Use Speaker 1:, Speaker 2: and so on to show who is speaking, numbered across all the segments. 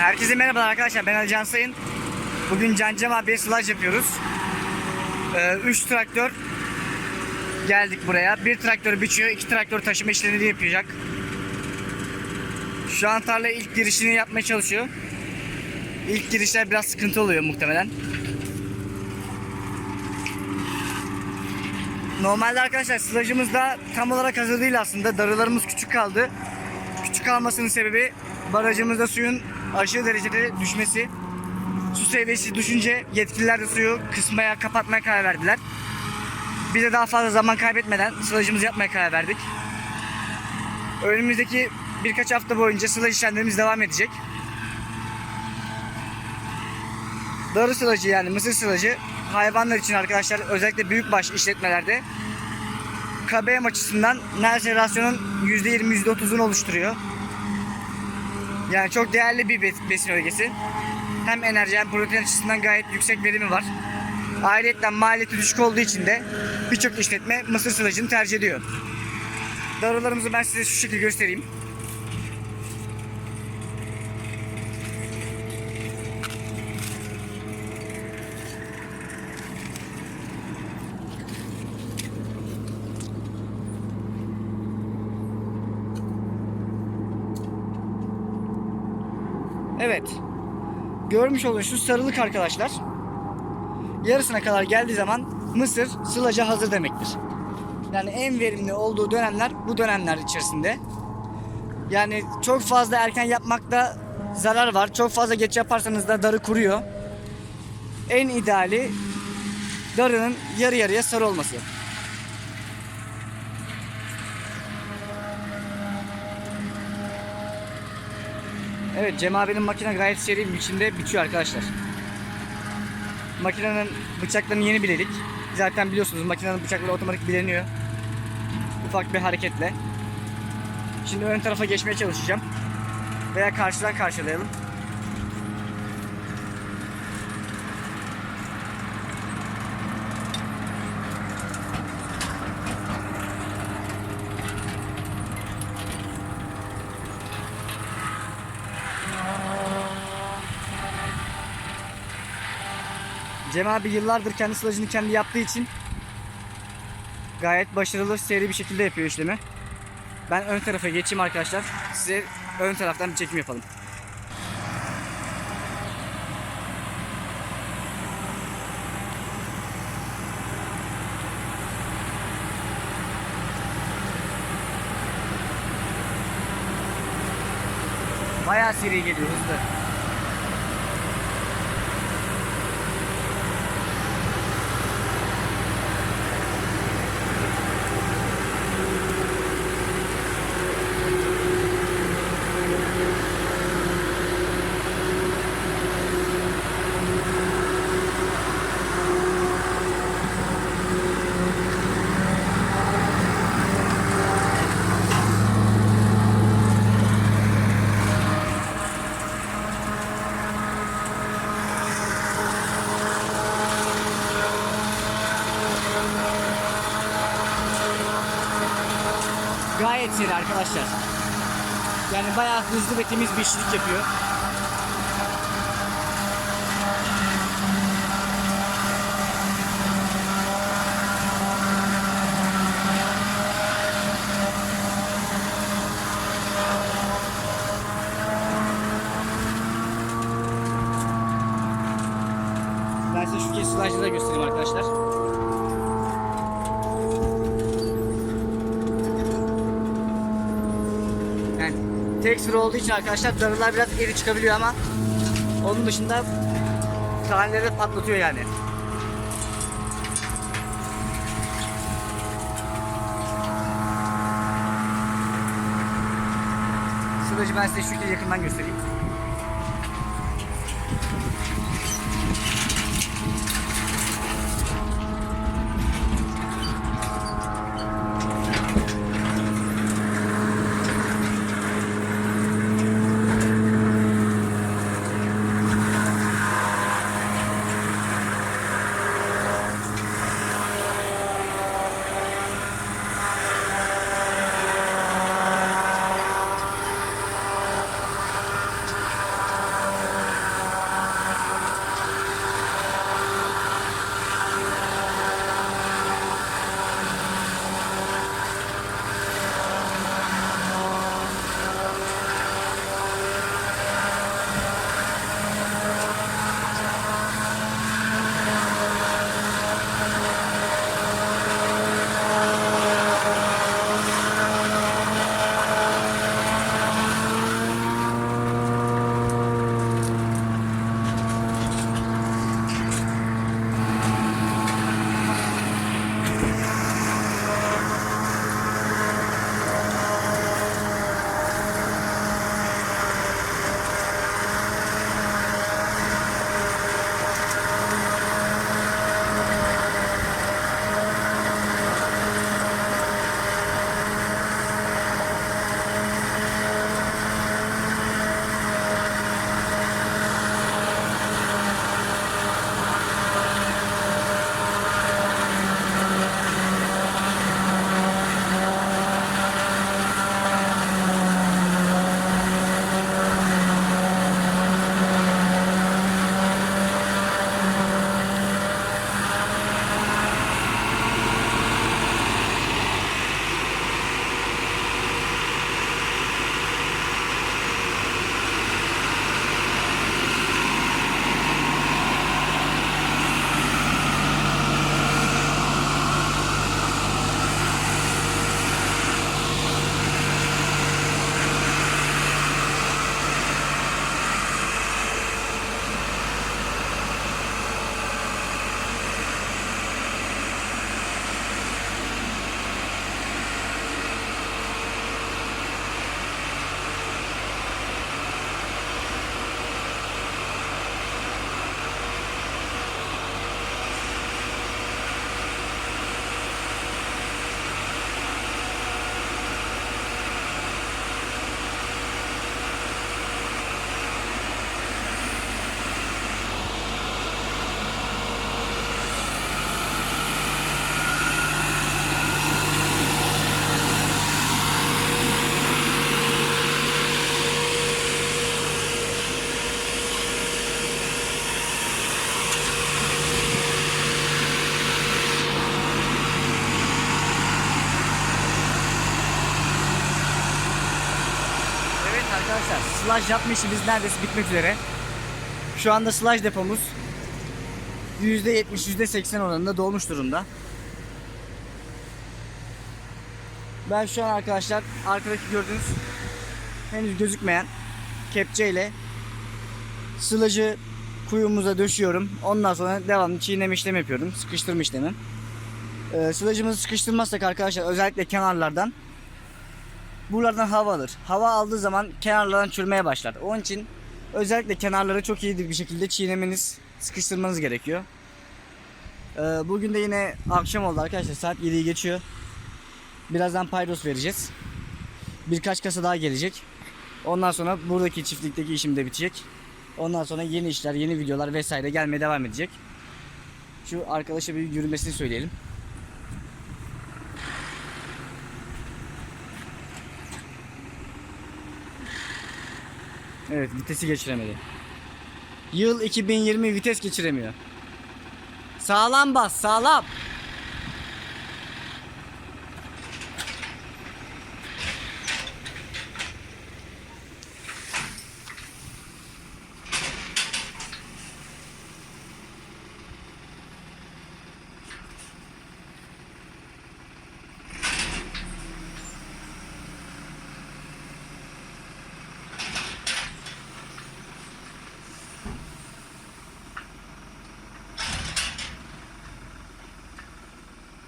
Speaker 1: Herkese merhaba arkadaşlar ben Ali Can Sayın. Bugün Can Cem abiye sılaj yapıyoruz. 3 traktör geldik buraya. Bir traktör biçiyor, iki traktör taşıma işlerini yapacak. Şu an tarlaya ilk girişini yapmaya çalışıyor. İlk girişler biraz sıkıntı oluyor muhtemelen. Normalde arkadaşlar sılajımız da tam olarak hazır değil aslında. Darılarımız küçük kaldı. Küçük kalmasının sebebi barajımızda suyun aşırı derecede düşmesi. Su seviyesi düşünce yetkililer de suyu kısmaya, kapatmaya karar verdiler. Biz de daha fazla zaman kaybetmeden sılajımızı yapmaya karar verdik. Önümüzdeki birkaç hafta boyunca sılaj işlemlerimiz devam edecek. Darı sılacı yani mısır sılacı hayvanlar için arkadaşlar özellikle büyükbaş işletmelerde KBM açısından neredeyse rasyonun %20 %30'unu oluşturuyor. Yani çok değerli bir bes- besin ögesi. Hem enerji hem protein açısından gayet yüksek verimi var. Ayrıca maliyeti düşük olduğu için de birçok işletme mısır sılacını tercih ediyor. Darılarımızı ben size şu şekilde göstereyim. Evet. Görmüş şu sarılık arkadaşlar. Yarısına kadar geldiği zaman mısır sılaca hazır demektir. Yani en verimli olduğu dönemler bu dönemler içerisinde. Yani çok fazla erken yapmakta zarar var. Çok fazla geç yaparsanız da darı kuruyor. En ideali darının yarı yarıya sarı olması. Evet Cem abinin makine gayet seri bir biçimde bitiyor arkadaşlar. Makinenin bıçaklarını yeni biledik. Zaten biliyorsunuz makinenin bıçakları otomatik bileniyor. Ufak bir hareketle. Şimdi ön tarafa geçmeye çalışacağım. Veya karşıdan karşılayalım. Cem abi yıllardır kendi sılacını kendi yaptığı için gayet başarılı seri bir şekilde yapıyor işlemi. Ben ön tarafa geçeyim arkadaşlar. Size ön taraftan bir çekim yapalım. Bayağı seri geliyor hızlı. Gayet seri arkadaşlar. Yani bayağı hızlı ve temiz bir işçilik yapıyor. Ben size şu kez göstereyim arkadaşlar. Tek sıra olduğu için arkadaşlar darılar biraz iri çıkabiliyor ama onun dışında taneleri patlatıyor yani. Sılacı ben size şekilde yakından göstereyim. Slaj yapma işimiz neredeyse bitmek üzere. Şu anda slaj depomuz %70 %80 oranında dolmuş durumda. Ben şu an arkadaşlar arkadaki gördüğünüz henüz gözükmeyen kepçe ile sılacı kuyumuza döşüyorum. Ondan sonra devamlı çiğneme işlemi yapıyorum. Sıkıştırma işlemi. Ee, sılacımızı sıkıştırmazsak arkadaşlar özellikle kenarlardan buralardan hava alır. Hava aldığı zaman kenarlardan çürümeye başlar. Onun için özellikle kenarları çok iyi bir şekilde çiğnemeniz, sıkıştırmanız gerekiyor. Ee, bugün de yine akşam oldu arkadaşlar. Saat 7'yi geçiyor. Birazdan paydos vereceğiz. Birkaç kasa daha gelecek. Ondan sonra buradaki çiftlikteki işim de bitecek. Ondan sonra yeni işler, yeni videolar vesaire gelmeye devam edecek. Şu arkadaşa bir yürümesini söyleyelim. Evet vitesi geçiremedi. Yıl 2020 vites geçiremiyor. Sağlam bas sağlam.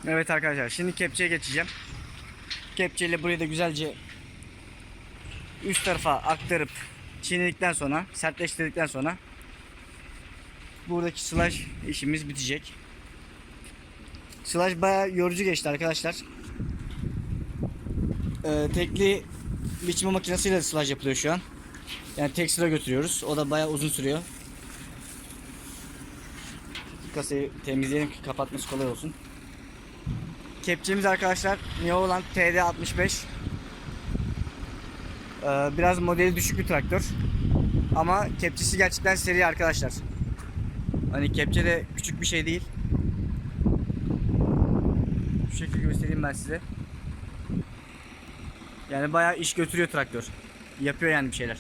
Speaker 1: Evet arkadaşlar şimdi kepçeye geçeceğim. Kepçeyle burayı da güzelce üst tarafa aktarıp çiğnedikten sonra sertleştirdikten sonra buradaki slash işimiz bitecek. Slash bayağı yorucu geçti arkadaşlar. Ee, tekli biçme makinesiyle slash yapılıyor şu an. Yani tek sıra götürüyoruz. O da bayağı uzun sürüyor. Kasayı temizleyelim ki kapatması kolay olsun. Kepçemiz arkadaşlar Neoland TD65 ee, Biraz modeli düşük bir traktör. Ama kepçesi gerçekten seri arkadaşlar. Hani kepçe de küçük bir şey değil. Şu şekilde göstereyim ben size. Yani bayağı iş götürüyor traktör. Yapıyor yani bir şeyler